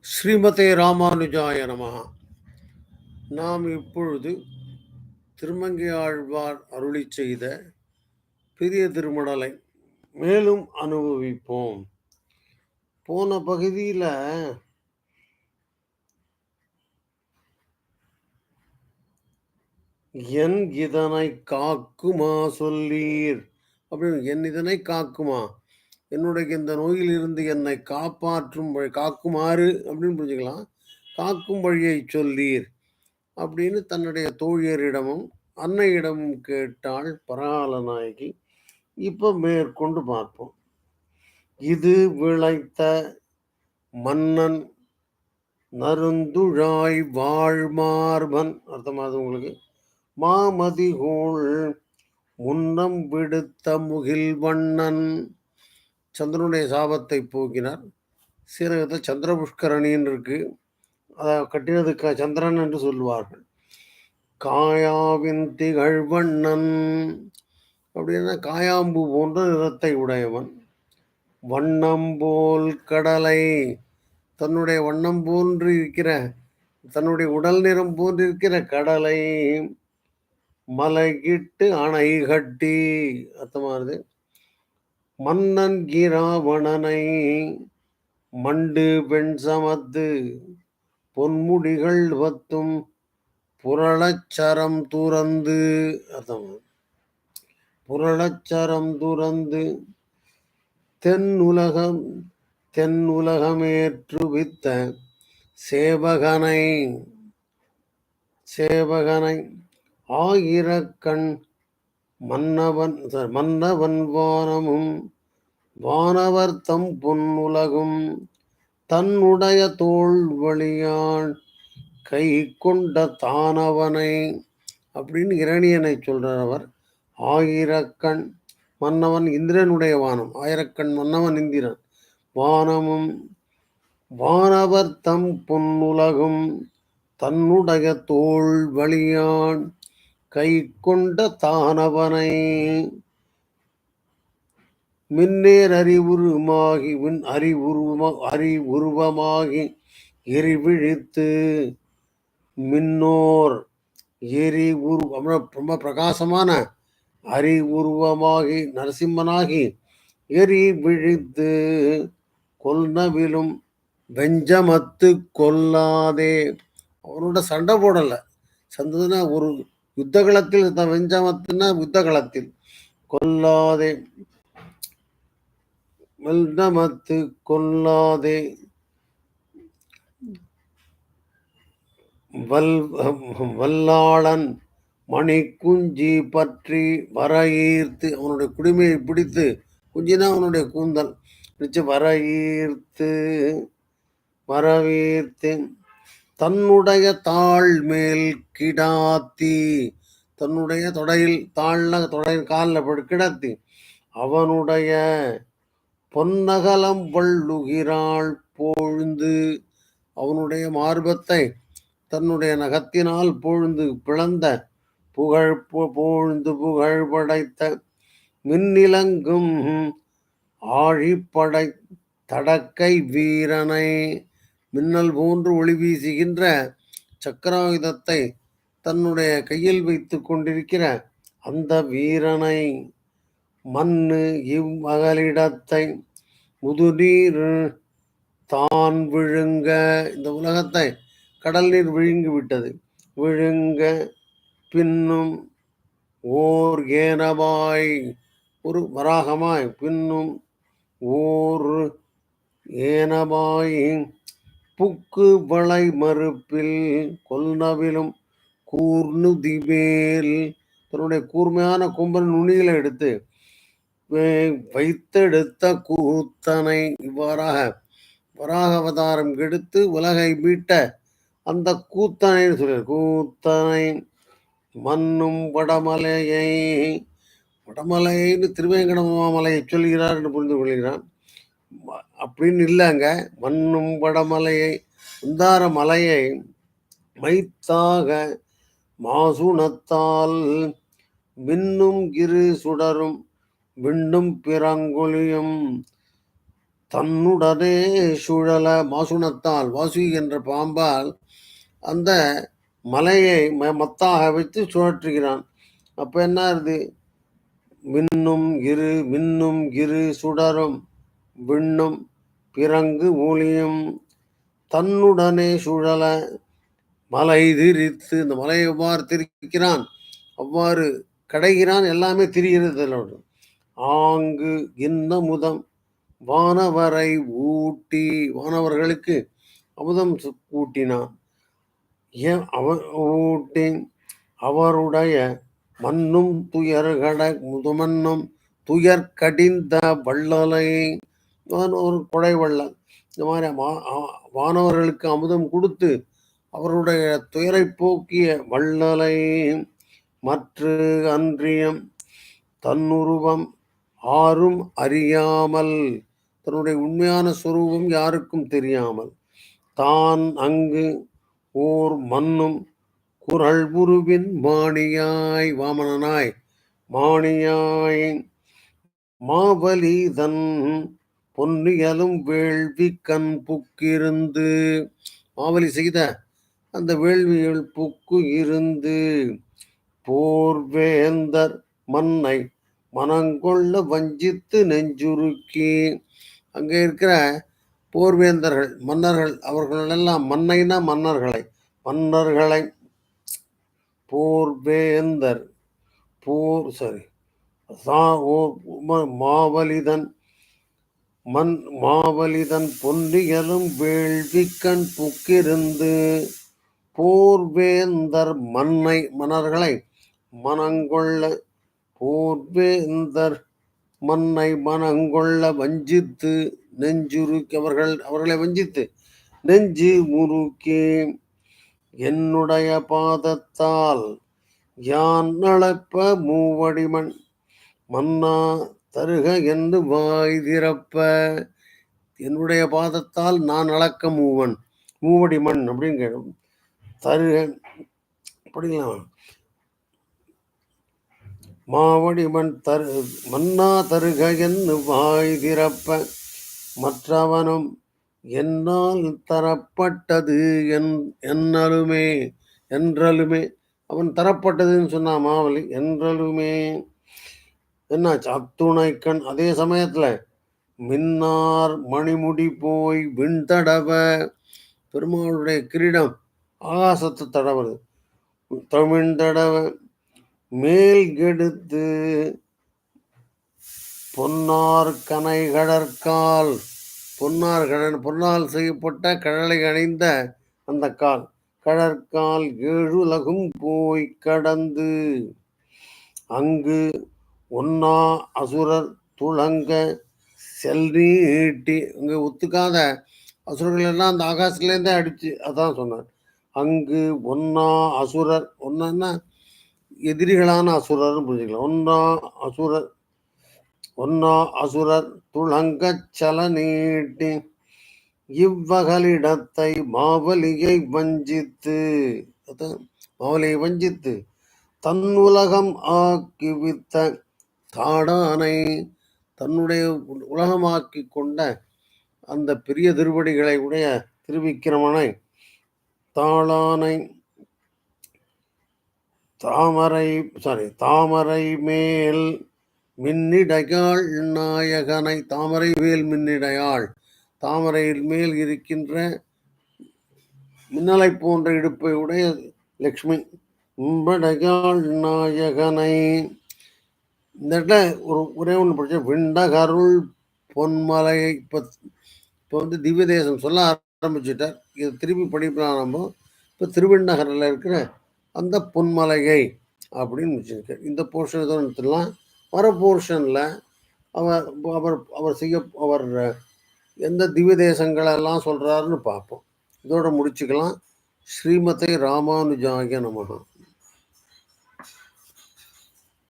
ஸ்ரீமதே ராமானுஜாய நமகா நாம் இப்பொழுது திருமங்கை ஆழ்வார் அருளி செய்த பெரிய திருமடலை மேலும் அனுபவிப்போம். போன பகுதியில் என் இதனை காக்குமா சொல்லீர். அப்படின்னு என் இதனை காக்குமா? என்னுடைய இந்த நோயிலிருந்து என்னை காப்பாற்றும் வழி காக்குமாறு அப்படின்னு புரிஞ்சுக்கலாம். காக்கும் வழியை சொல்லீர் அப்படின்னு தன்னுடைய தோழியரிடமும் அன்னையிடமும் கேட்டாள் பரகால நாயகி இப்போ மேற்கொண்டு பார்ப்போம். இது விளைத்த மன்னன் நருந்துழாய் வாழ்மார்பன் அர்த்தமாது உங்களுக்கு? மாமதிகோள் முன்னம் விடுத்த முகில் வண்ணன். சந்திரனுடைய சாபத்தை போக்கினார். சீரகத்தில் சந்திரபுஷ்கரணின்னு இருக்குது அதை கட்டினதுக்கு சந்திரன் என்று சொல்லுவார்கள். காயாவின் திகழ்வண்ணன் அப்படின்னா காயாம்பு போன்ற நிறத்தை உடையவன். வண்ணம் போல் கடலை தன்னுடைய வண்ணம் போன்று இருக்கிற தன்னுடைய உடல் நிறம் போன்று இருக்கிற கடலை மலைகிட்டு அணை கட்டி அர்த்தமானது மன்னன் கிராவணனை மண்டு பெண் சமத்து பொன்முடிகள் வத்தும் புரளச்சரம் துறந்து அர்த்தம். புரளச்சரம் துறந்து தென்னுலகம் தென்னுலகமேற்றுவித்த சேவகனை சேவகனை ஆயிரக்கண் மன்னவன் மன்னவன் வானமும் வானவர் தம் பொன்னுலகும். தன்னுடைய தோல் வழியான் கை கொண்ட தானவனை அப்படின்னு இரணியனை சொல்றார் அவர். ஆயிரக்கண் மன்னவன் இந்திரனுடைய வானம் ஆயிரக்கண் மன்னவன் இந்திரன். வானமும் வானவர் தம் பொன்னுலகும் தன்னுடைய தோல் வழியான் கை கொண்ட தானவனை. மின்னேர் அறிவுருமாகி மின் அறிவுருவ அறிவுருவமாகி எரிவிழித்து மின்னோர் எரி உருவ ரொம்ப பிரகாசமான அறிவுருவமாகி நரசிம்மனாகி எரி விழித்து கொல்னவிலும் வெஞ்சமத்து கொல்லாதே. அவனோட சண்டை போடலை. சந்ததுன்னா ஒரு யுத்த களத்தில் வெஞ்சமத்துனா யுத்த களத்தில் கொல்லாதே. வெஞ்சமத்து கொல்லாதே. வல் வல்லாளன் மணி குஞ்சி பற்றி வர ஈர்த்து அவனுடைய குடிமையை பிடித்து குஞ்சினா அவனுடைய கூந்தல். பிடிச்சு வர ஈர்த்து வரவீர்த்து தன்னுடைய தாழ் மேல் கிடாத்தி. தன்னுடைய தொடையில் தாழ்ல தொடையில் காலில் கிடத்தி. அவனுடைய பொன்னகலம் வள்ளுகிறாள் பொழுந்து அவனுடைய மார்பத்தை தன்னுடைய நகத்தினால் பொழுந்து பிளந்த புகழ் பொழுந்து புகழ் படைத்த மின்னிலங்கும் ஆழிப்படை தடக்கை வீரனை மின்னல் போன்று ஒளி வீசுகின்ற சக்கராயுதத்தை தன்னுடைய கையில் வைத்து கொண்டிருக்கிற அந்த வீரனை மண்ணு இவ்வகலிடத்தை முதுநீர் தான் விழுங்க. இந்த உலகத்தை கடல் நீர் விழுங்கி விட்டது. விழுங்க. பின்னும் ஓர் ஏனவாய் ஒரு வராகமாய். பின்னும் ஓர் ஏனமாய் புக்கு வளை மறுப்பில் கொல்னவிலும் கூர்ணுதிமேல் தன்னுடைய கூர்மையான கும்பல் நுனிகளை எடுத்து வைத்தெடுத்த கூத்தனை இவ்வாறாக வராக அவதாரம் கெடுத்து உலகை மீட்ட அந்த கூத்தனை சொல்ல கூத்தனை மண்ணும் வடமலையை வடமலைன்னு திருவேங்கட மலையை சொல்கிறார் என்று புரிந்து கொள்கிறான் அப்படின்னு இல்லைங்க. மண்ணும் வடமலையை உந்தார மலையை மைத்தாக மாசுணத்தால் மின்னும் கிரு சுடரும் விண்ணும் பிறங்குழியும் தன்னுடனே சுழல மாசுணத்தால் வாசுகி என்ற பாம்பால் அந்த மலையை மத்தாக வைத்து சுழற்றுகிறான். அப்போ என்ன இருது மின்னும் இரு மின்னும் இரு சுடரும் விண்ணும் பிறங்கு ஊழியும் தன்னுடனே சுழல மலை திரித்து இந்த மலையை எவ்வாறு திரிக்கிறான்? அவ்வாறு கடைகிறான் எல்லாமே திரிகிறது ஆங்கு இன்னமுதம் வானவரை ஊட்டி வானவர்களுக்கு அமுதம் ஊட்டினான். ஏன் அவ ஊட்டி அவருடைய மண்ணும் துயர்கட முதுமண்ணும் துயர் கடிந்த வள்ளலை ஒரு கொடை வள்ளல். இந்த மாதிரி வானவர்களுக்கு அமுதம் கொடுத்து அவருடைய துயரை போக்கிய வள்ளலை மற்ற அன்றியம் தன்னுருவம் ஆறும் அறியாமல் தன்னுடைய உண்மையான சுரூபம் யாருக்கும் தெரியாமல் தான் அங்கு ஓர் மண்ணும் குரல் குருவின் மாணியாய் வாமனனாய் மாணியாய் மாவலிதன் பொன்னியலும் வேள்வி கண் புக்கிருந்து. மாவலி செய்த அந்த வேள்வியில் புக்கு இருந்து. போர்வேந்தர் மண்ணை மனங்கொள்ள வஞ்சித்து நெஞ்சுருக்கி. அங்கே இருக்கிற போர்வேந்தர்கள் மன்னர்கள் அவர்களெல்லாம் மன்னைனா மன்னர்களை மன்னர்களை. போர்வேந்தர் போர் சரி மாவலிதன் மண் மாவலிதன் பொன்னியலும் வேள்விக்கண் புக்கிருந்து போர்வேந்தர் மன்னை மன்னர்களை மனங்கொள்ள போர்வேந்தர் மண்ணை மனங்கொள்ள வஞ்சித்து நெஞ்சுருக்கி அவர்கள் அவர்களை வஞ்சித்து நெஞ்சு முறுக்கி என்னுடைய பாதத்தால் யான் நளப்ப மூவடிமண் மன்னா தருக என்று வாய் திறப்ப. என்னுடைய பாதத்தால் நான் அளக்க மூவன். மூவடி மண் அப்படின்னு கேட்கும் தருக. அப்படிங்களா? மாவடி மண் தரு மன்னா தருக என்று வாய் திறப்ப. மற்றவனும் என்னால் தரப்பட்டது என் என்னலுமே என்றலுமே. அவன் தரப்பட்டதுன்னு சொன்னான் மாவலி என்றலுமே. என்னாச்சு? அத்துணைக்கண் அதே சமயத்துல மின்னார் மணிமுடி போய் விண்தடவ பெருமாளுடைய கிரீடம் ஆகாசத்தை தமிழ் தமிழ்தடவ மேல் கெடுத்து பொன்னார் கனை கடற்கால் பொன்னார் கடன் பொன்னால் செய்யப்பட்ட கடலை அணிந்த அந்த கால். கடற்கால் ஏழுலகும் போய் கடந்து அங்கு ஒன்னா அசுரர் துளங்க செல்நீட்டி இங்கே ஒத்துக்காத அசுரர்கள் எல்லாம் அந்த ஆகாசத்துலேருந்தே அடிச்சு அதான் சொன்னார் அங்கு ஒன்னா அசுரர் ஒன்னா எதிரிகளான அசுரர்னு புரிஞ்சுக்கலாம். ஒன்னா அசுரர் ஒன்னா அசுரர் துளங்க சல நீட்டி. இவ்வகலிடத்தை மாவலியை வஞ்சித்து மாவலியை வஞ்சித்து தன் உலகம் ஆக்கிவித்த தாடானை தன்னுடைய உலகமாக்கி கொண்ட அந்த பெரிய திருவடிகளை உடைய திருவிக்கிரமனை தாளானை தாமரை சாரி தாமரை மேல் மின்னிடையாள் நாயகனை தாமரை மேல் மின்னிடையாள் தாமரையில் மேல் இருக்கின்ற மின்னலை போன்ற இடுப்பை உடைய லக்ஷ்மி உம்படையாள் நாயகனை இந்த இடத்துல ஒரு ஒரே ஒன்று படிச்ச விண்டகருள் பொன்மலை இப்போ இப்போ வந்து திவ்ய தேசம் சொல்ல ஆரம்பிச்சுட்டார். இது திருப்பி படிப்பலாம் நம்ம இப்போ திருவிண்ணகரில் இருக்கிற அந்த பொன்மலையை அப்படின்னு வச்சுருக்கார் இந்த போர்ஷன் எதுவும் எடுத்துடலாம். வர போர்ஷனில் அவர் அவர் அவர் செய்ய அவர் எந்த திவ்ய தேசங்களெல்லாம் சொல்கிறாருன்னு பார்ப்போம். இதோட முடிச்சுக்கலாம். ஸ்ரீமத்தை ராமானுஜாய நமகா